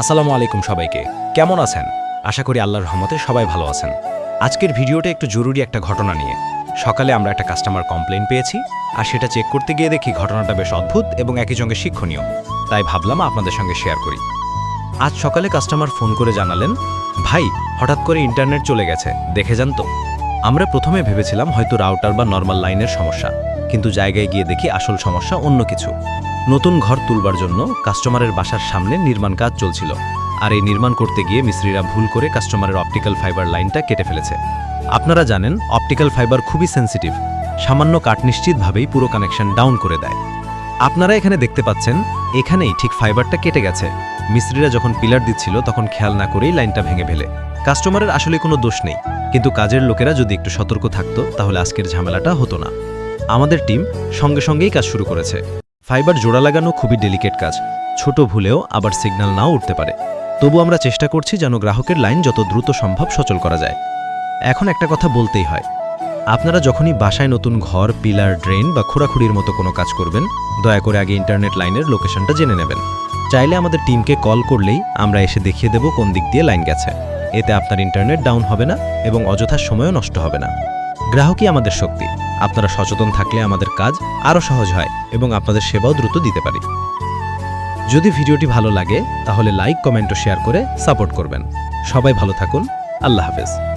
আসসালামু আলাইকুম সবাইকে। কেমন আছেন? আশা করি আল্লাহর রহমতে সবাই ভালো আছেন। আজকের ভিডিওটা একটু জরুরি একটা ঘটনা নিয়ে। সকালে আমরা একটা কাস্টমার কমপ্লেন পেয়েছি, আর সেটা চেক করতে গিয়ে দেখি ঘটনাটা বেশ অদ্ভুত এবং একই সঙ্গে শিক্ষণীয়। তাই ভাবলাম আপনাদের সঙ্গে শেয়ার করি। আজ সকালে কাস্টমার ফোন করে জানালেন, ভাই, হঠাৎ করে ইন্টারনেট চলে গেছে, দেখে যান তো। আমরা প্রথমে ভেবেছিলাম হয়তো রাউটার বা নর্মাল লাইনের সমস্যা। কিন্তু জায়গায় গিয়ে দেখি আসল সমস্যা অন্য কিছু। নতুন ঘর তুলবার জন্য কাস্টমারের বাসার সামনে নির্মাণ কাজ চলছিল। আর এই নির্মাণ করতে গিয়ে মিস্ত্রিরা ভুল করে কাস্টমারের অপটিক্যাল ফাইবার লাইনটা কেটে ফেলেছে। আপনারা জানেন, অপটিক্যাল ফাইবার খুবই সেন্সিটিভ। সামান্য কাট নিশ্চিতভাবেই পুরো কানেকশন ডাউন করে দেয়। আপনারা এখানে দেখতে পাচ্ছেন, এখানেই ঠিক ফাইবারটা কেটে গেছে। মিস্ত্রিরা যখন পিলার দিচ্ছিল, তখন খেয়াল না করেই লাইনটা ভেঙে ফেলে। কাস্টমারের আসলে কোনো দোষ নেই। কিন্তু কাজের লোকেরা যদি একটু সতর্ক থাকতো, তাহলে আজকের ঝামেলাটা হতো না। আমাদের টিম সঙ্গে সঙ্গেই কাজ শুরু করেছে। ফাইবার জোড়া লাগানো খুবই ডেলিকেট কাজ। ছোট ভুলেও আবার সিগন্যাল নাও উঠতে পারে। তবু আমরা চেষ্টা করছি যেন গ্রাহকের লাইন যত দ্রুত সম্ভব সচল করা যায়। এখন একটা কথা বলতেই হয়। আপনারা যখনই বাসায় নতুন ঘর, পিলার ড্রেন বা খোঁড়াখুড়ির মতো কোনো কাজ করবেন, দয়া করে আগে ইন্টারনেট লাইনের লোকেশনটা জেনে নেবেন। চাইলে আমাদের টিমকে কল করলেই আমরা এসে দেখিয়ে দেব কোন দিক দিয়ে লাইন গেছে। এতে আপনার ইন্টারনেট ডাউন হবে না এবং অযথা সময়ও নষ্ট হবে না। গ্রাহকই আমাদের শক্তি। আপনারা সচেতন থাকলে আমাদের কাজ আরও সহজ হয় এবং আপনাদের সেবাও দ্রুত দিতে পারি। যদি ভিডিওটি ভালো লাগে, তাহলে লাইক, কমেন্ট ও শেয়ার করে সাপোর্ট করবেন। সবাই ভালো থাকুন। আল্লাহ হাফেজ।